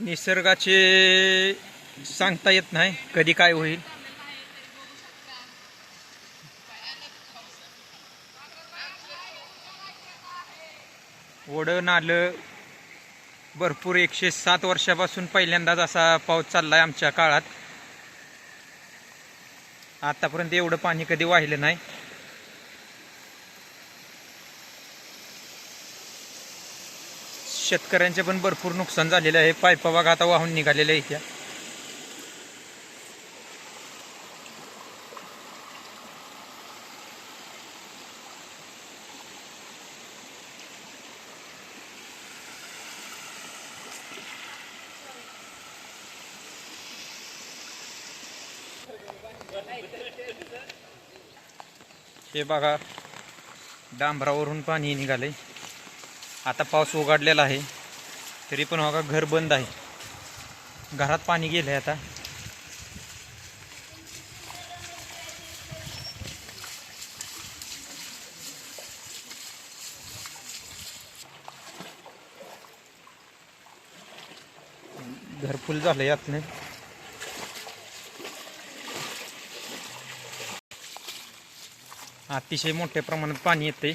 निसर्गाचे सांगता येत नाही. कधी काय होईल? ओढ नालं भरपूर एकशे सात वर्षापासून पहिल्यांदाच असा पाऊस चाललाय आमच्या काळात. आतापर्यंत एवढं पाणी कधी वाहिलं नाही. शेतकऱ्यांचे पण भरपूर नुकसान झालेलं आहे. पायपा बघा आता वाहून निघालेल्या आहे त्या. हे बघा डांबरावरून पाणी निघाले आता पाऊस उघडलेला आहे. तरी पण हो बघा घर बंद आहे. घरात पाणी गेलंय आता. घर फुल झालंय यातनं अतिशय मोठ्या प्रमाणात पाणी येते